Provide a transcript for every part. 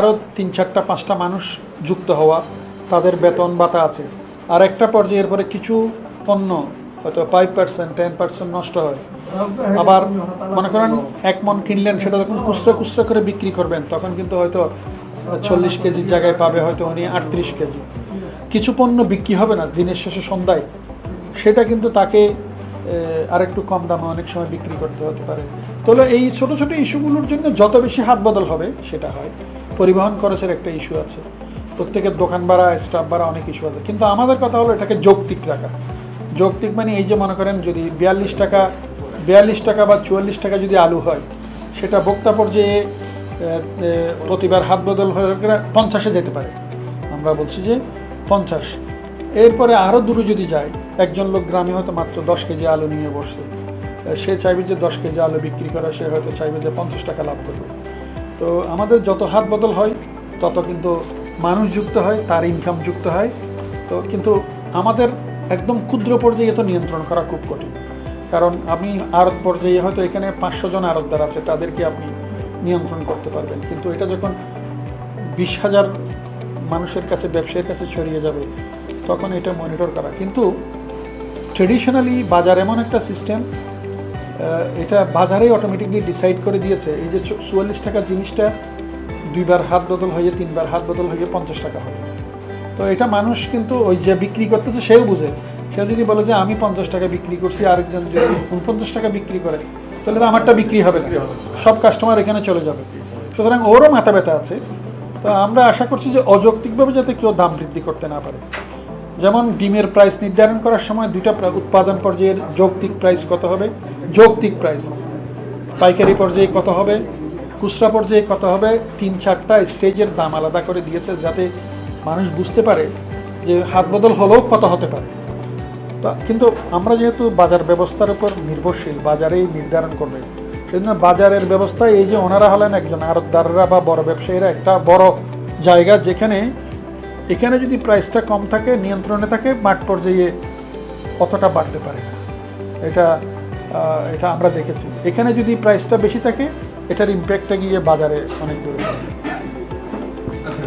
আরও তিন চারটা পাঁচটা মানুষ যুক্ত হওয়া তাদের বেতন ভাতা আছে। আর একটা পর্যায়ের পরে কিছু পণ্য হয়তো ফাইভ পার্সেন্ট টেন পার্সেন্ট নষ্ট হয়। আবার মনে করেন এক মন কিনলেন সেটা যখন খুচরো খুচরো করে বিক্রি করবেন তখন কিন্তু হয়তো চল্লিশ কেজির জায়গায় পাবে হয়তো উনি আটত্রিশ কেজি। কিছু পণ্য বিক্রি হবে না দিনের শেষে সন্ধ্যায়। সেটা কিন্তু তাকে আহ, আরেকটু কম দামে অনেক সময় বিক্রি করতে হতে পারে। তাহলে এই ছোট ছোট ইস্যুগুলোর জন্য যত বেশি হাত বদল হবে সেটা হয়। পরিবহন খরচের একটা ইস্যু আছে। প্রত্যেকের দোকান ভাড়া স্টাফ ভাড়া অনেক ইস্যু আছে। কিন্তু আমাদের কথা হলো এটাকে যৌক্তিক রাখা। যৌক্তিক মানে এই যে মনে করেন যদি বিয়াল্লিশ টাকা বিয়াল্লিশ টাকা বা চুয়াল্লিশ টাকা যদি আলু হয়, সেটা ভোক্তা পর্যায়ে প্রতিবার হাত বদল হয়ে পঞ্চাশে যেতে পারে। আমরা বলছি যে পঞ্চাশ। এরপরে আরও দূরে যদি যায়, একজন লোক গ্রামে হয়তো মাত্র দশ কেজি আলু নিয়ে বসছে। সে চাইবে যে দশ কেজি আলু বিক্রি করা, সে হয়তো চাইবে যে পঞ্চাশ টাকা লাভ করবে। তো আমাদের যত হাত বদল হয়, তত কিন্তু মানুষ যুক্ত হয়, তার ইনকাম যুক্ত হয়। তো কিন্তু আমাদের একদম ক্ষুদ্র পর্যায়ে তো নিয়ন্ত্রণ করা খুব কঠিন। কারণ আমি আড়ত পর্যায়ে হয়তো এখানে পাঁচশো জন আড়তদার আছে, তাদেরকে আপনি নিয়ন্ত্রণ করতে পারবেন। কিন্তু এটা যখন বিশ হাজার মানুষের কাছে, ব্যবসায়ীর কাছে ছড়িয়ে যাবে, তখন এটা মনিটর করা। কিন্তু ট্রেডিশনালি বাজার এমন একটা সিস্টেম এটা বাজারে অটোমেটিকলি ডিসাইড করে দিয়েছে। এই যে চুয়াল্লিশ টাকার জিনিসটা দুইবার হাত বদল হয়ে তিনবার হাত বদল হয়ে পঞ্চাশ টাকা হয়। তো এটা মানুষ কিন্তু ওই যে বিক্রি করতেছে সেও বুঝে। সেও যদি বলে যে আমি পঞ্চাশ টাকা বিক্রি করছি আরেকজন যদি উনপঞ্চাশ টাকা বিক্রি করে তাহলে তো আমারটা বিক্রি হবে না। সব কাস্টমার এখানে চলে যাবে। সুতরাং ওরও মাথা ব্যথা আছে। তো আমরা আশা করছি যে অযৌক্তিকভাবে যাতে কেউ দাম বৃদ্ধি করতে না পারে। যেমন ডিমের প্রাইস নির্ধারণ করার সময় দুইটা উৎপাদন পর্যায়ের যৌক্তিক প্রাইস কত হবে? যৌক্তিক প্রাইস পাইকারি পর্যায়ে কত হবে? খুচরা পর্যায়ে কত হবে? তিন চারটা স্টেজের দাম আলাদা করে দিয়েছে যাতে মানুষ বুঝতে পারে যে হাত বদল হলেও কত হতে পারে। তো কিন্তু আমরা যেহেতু বাজার ব্যবস্থার উপর নির্ভরশীল, বাজারেই নির্ধারণ করবে। সেজন্য বাজারের ব্যবস্থা এই যে ওনারা হলেন একজন আড়তদাররা বা বড় ব্যবসায়ীরা একটা বড় জায়গা যেখানে এখানে যদি প্রাইসটা কম থাকে, নিয়ন্ত্রণে থাকে, মাঠ পর্যায়ে অতটা বাড়তে পারে না। এটা এটা আমরা দেখেছি। এখানে যদি প্রাইসটা বেশি থাকে, এটার ইম্প্যাক্টটা গিয়ে বাজারে অনেক দূরে পড়ে। আচ্ছা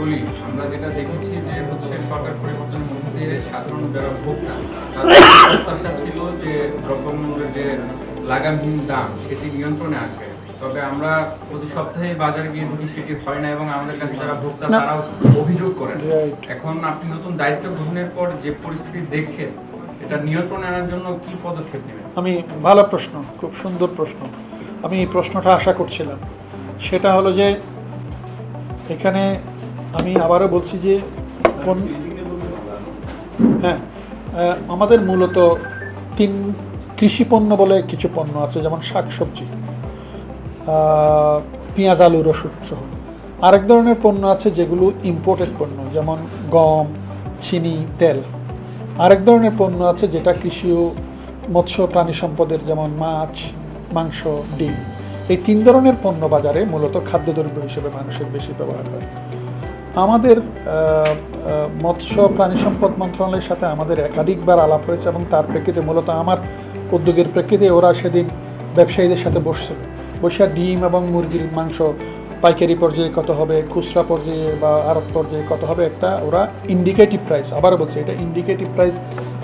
বলি, আমরা যেটা দেখেছি যে হচ্ছে সরকার পরিবর্তনের মধ্যে সাধারণ যারা ভোক্তা, তাদের প্রত্যাশা ছিল যে দ্রব্যমূল্যের যে লাগামহীন দাম, সেটি নিয়ন্ত্রণে আসবে। তবে আমরা প্রতি সপ্তাহে বাজারে গিয়ে দেখি সেটি হয় না এবং আমাদের কাছে যারা ভোক্তা তারাও অভিযোগ করেন। এখন আপনি নতুন দায়িত্ব গ্রহণের পর যে পরিস্থিতি দেখছেন এটা নিয়ন্ত্রণে আনার জন্য কি পদক্ষেপ নেবেন? আমি ভালো প্রশ্ন খুব সুন্দর প্রশ্ন। আমি এই প্রশ্নটা আশা করছিলাম। সেটা হলো যে এখানে আমি আবারও বলছি যে কোন হ্যাঁ আমাদের মূলত তিন কৃষি পণ্য বলে কিছু পণ্য আছে যেমন শাকসবজি। পেঁয়াজ, আলু, রসুন সহ। আরেক ধরনের পণ্য আছে যেগুলো ইম্পোর্টেড পণ্য, যেমন গম, চিনি, তেল। আরেক ধরনের পণ্য আছে যেটা কৃষি ও মৎস্য প্রাণী সম্পদের, যেমন মাছ, মাংস, ডিম। এই তিন ধরনের পণ্য বাজারে মূলত খাদ্যদ্রব্য হিসেবে মানুষের বেশি ব্যবহার হয়। আমাদের মৎস্য প্রাণী সম্পদ মন্ত্রণালয়ের সাথে আমাদের একাধিকবার আলাপ হয়েছে এবং তার প্রেক্ষিতে মূলত আমার উদ্যোগের প্রেক্ষিতে ওরা সেদিন ব্যবসায়ীদের সাথে বসছিল। বসে ডিম এবং মুরগির মাংস পাইকারি পর্যায়ে কত হবে খুচরা পর্যায়ে বা আরব পর্যায়ে কত হবে একটা ওরা ইন্ডিকেটিভ প্রাইস আবারও বলছে এটা ইন্ডিকেটিভ প্রাইস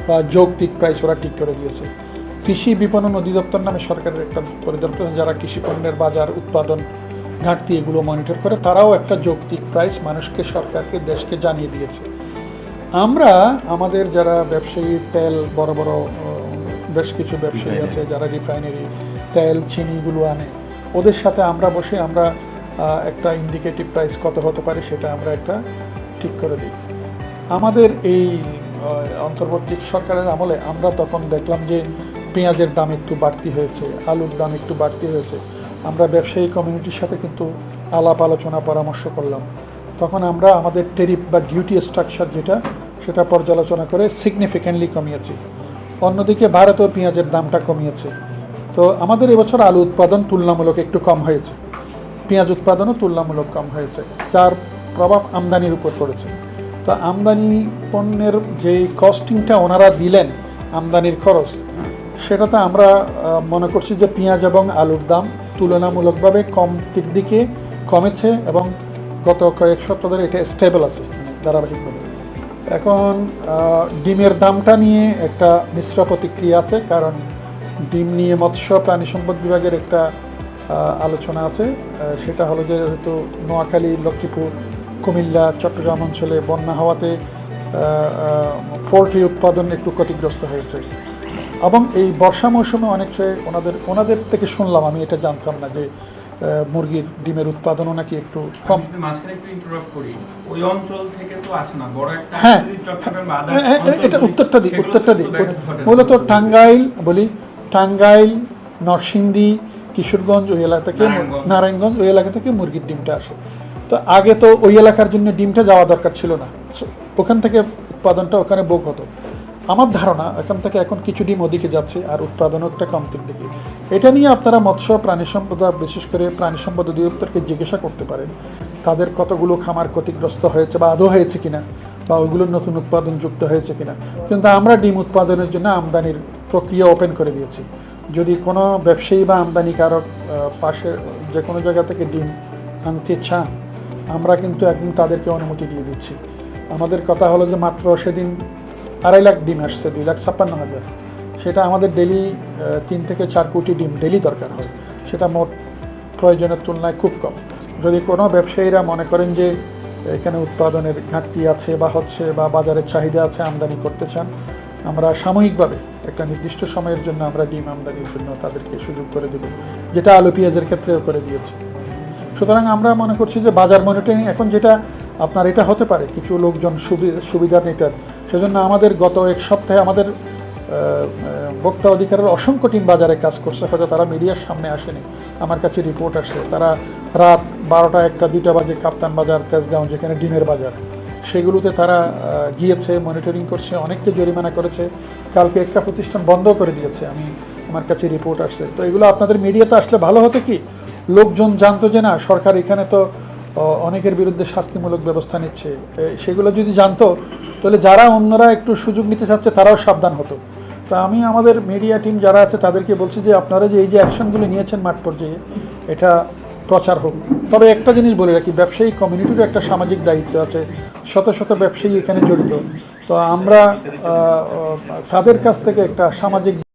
বা যৌক্তিক প্রাইস ওরা ঠিক করে দিয়েছে। কৃষি বিপণন অধিদপ্তর নামে সরকারের একটা পরিদপ্তর যারা কৃষি পণ্যের বাজার উৎপাদন ঘাটতি এগুলো মনিটর করে তারাও একটা যৌক্তিক প্রাইস মানুষকে সরকারকে দেশকে জানিয়ে দিয়েছে। আমরা আমাদের যারা ব্যবসায়ী তেল বড় বড় বেশ কিছু ব্যবসায়ী আছে যারা রিফাইনারি তেল চিনিগুলো আনে ওদের সাথে আমরা বসে আমরা একটা ইন্ডিকেটিভ প্রাইস কত হতে পারে সেটা আমরা একটা ঠিক করে দিই। আমাদের এই অন্তর্বর্তী সরকারের আমলে আমরা তখন দেখলাম যে পেঁয়াজের দাম একটু বাড়তি হয়েছে, আলুর দাম একটু বাড়তি হয়েছে। আমরা ব্যবসায়ী কমিউনিটির সাথে কিন্তু আলাপ আলোচনা পরামর্শ করলাম। তখন আমরা আমাদের টেরিফ বা ডিউটি স্ট্রাকচার যেটা, সেটা পর্যালোচনা করে সিগনিফিক্যান্টলি কমিয়েছি। অন্যদিকে ভারতেও পেঁয়াজের দামটা কমিয়েছে। তো আমাদের এবছর আলু উৎপাদন তুলনামূলক একটু কম হয়েছে। পেঁয়াজ উৎপাদনও তুলনামূলক কম হয়েছে, যার প্রভাব আমদানির উপর পড়েছে। তো আমদানি পণ্যের যে কস্টিংটা ওনারা দিলেন, আমদানির খরচ, সেটাতে আমরা মনে করছি যে পেঁয়াজ এবং আলুর দাম তুলনামূলকভাবে কমতির দিকে কমেছে এবং গত কয়েক সপ্তাহ ধরে এটা স্টেবল আছে ধারাবাহিকভাবে। এখন ডিমের দামটা নিয়ে একটা মিশ্র প্রতিক্রিয়া আছে, কারণ ডিম নিয়ে মৎস্য প্রাণী সম্পদ বিভাগের একটা আলোচনা আছে। সেটা হলো যে হয়তো নোয়াখালী লক্ষ্মীপুর কুমিল্লা চট্টগ্রাম অঞ্চলে বন্যা হওয়াতে পোলট্রি উৎপাদন একটু ক্ষতিগ্রস্ত হয়েছে। এবং এই বর্ষা মৌসুমে অনেক সে ওনাদের ওনাদের থেকে শুনলাম আমি এটা জানতাম না যে মুরগির ডিমের উৎপাদনও নাকি একটু কম। আমি যদি মাঝখানে একটু ইন্টারাপ্ট করি ওই অঞ্চল থেকে তো আসে না বড় একটা হ্যাঁ হ্যাঁ, হ্যাঁ, হ্যাঁ, এটা উত্তরটা দিই উত্তরটা দিই। মূলত টাঙ্গাইল বলি টাঙ্গাইল নরসিংদী কিশোরগঞ্জ ওই এলাকা থেকে নারায়ণগঞ্জ। ওই এলাকা থেকে মুরগির ডিমটা আসে। তো আগে তো ওই এলাকার জন্য ডিমটা যাওয়া দরকার ছিল না। ওখান থেকে উৎপাদনটা ওখানে বোক হতো। আমার ধারণা এখান থেকে এখন কিছু ডিম ওদিকে যাচ্ছে আর উৎপাদনও একটা কমতির দিকে। এটা নিয়ে আপনারা মৎস্য প্রাণী সম্পদ বিশেষ করে প্রাণী সম্পদ অধিদপ্তরকে জিজ্ঞাসা করতে পারেন। তাদের কতগুলো খামার ক্ষতিগ্রস্ত হয়েছে বা আদৌ হয়েছে কিনা? বা ওইগুলোর নতুন উৎপাদন যুক্ত হয়েছে কিনা? কিন্তু আমরা ডিম উৎপাদনের জন্য আমদানির প্রক্রিয়া ওপেন করে দিয়েছি। যদি কোনো ব্যবসায়ী বা আমদানিকারক আহ, পাশে যে কোনো জায়গা থেকে ডিম আনতে চান আমরা কিন্তু একদম তাদেরকে অনুমতি দিয়ে দিচ্ছি। আমাদের কথা হলো যে মাত্র সেদিন আড়াই লাখ ডিম আসছে দুই লাখ ছাপ্পান্ন হাজার। সেটা আমাদের ডেলি তিন থেকে চার কোটি ডিম ডেলি দরকার হয়। সেটা মোট প্রয়োজনের তুলনায় খুব কম। যদি কোনো ব্যবসায়ীরা মনে করেন যে এখানে উৎপাদনের ঘাটতি আছে বা হচ্ছে বা বাজারের চাহিদা আছে আমদানি করতে চান আমরা সাময়িকভাবে একটা নির্দিষ্ট সময়ের জন্য আমরা ডিম আমদানির জন্য তাদেরকে সুযোগ করে দেব, যেটা আলু পেঁয়াজের ক্ষেত্রেও করে দিয়েছে। সুতরাং আমরা মনে করছি যে বাজার মনিটরিং এখন যেটা আপনার এটা হতে পারে, কিছু লোকজন সুবি- সুবিধা নিতেন। সেজন্য আমাদের গত এক সপ্তাহে আমাদের ভোক্তা অধিকারের অসংখ্য টিম বাজারে কাজ করছে, হয়তো তারা মিডিয়ার সামনে আসেনি। আমার কাছে রিপোর্ট আসছে, তারা রাত বারোটা একটা, দুইটা বাজে কাপ্তান বাজার, তেজগাঁও, যেখানে ডিমের বাজার। সেগুলোতে তারা গিয়েছে মনিটরিং করছে, অনেককে জরিমানা করেছে। কালকে একটা প্রতিষ্ঠান বন্ধ করে দিয়েছে। আমি আমার কাছে রিপোর্ট আসছে। তো এগুলো আপনাদের মিডিয়াতে আসলে ভালো হতো কি? লোকজন জানতো যে না, সরকার এখানে তো অনেকের বিরুদ্ধে শাস্তিমূলক ব্যবস্থা নিচ্ছে। সেগুলো যদি জানতো, তাহলে যারা অন্যরা একটু সুযোগ নিতে চাচ্ছে, তারাও সাবধান হতো। তো আমি আমাদের মিডিয়া টিম যারা আছে, তাদেরকে বলছি যে আপনারা যে এই যে অ্যাকশনগুলো নিয়েছেন মাঠ পর্যায়ে, এটা প্রচার হোক। তবে একটা জিনিস বলে রাখি, ব্যবসায়ী কমিউনিটিরও একটা সামাজিক দায়িত্ব আছে। শত শত ব্যবসায়ী এখানে জড়িত। তো আমরা তাদের কাছ থেকে একটা সামাজিক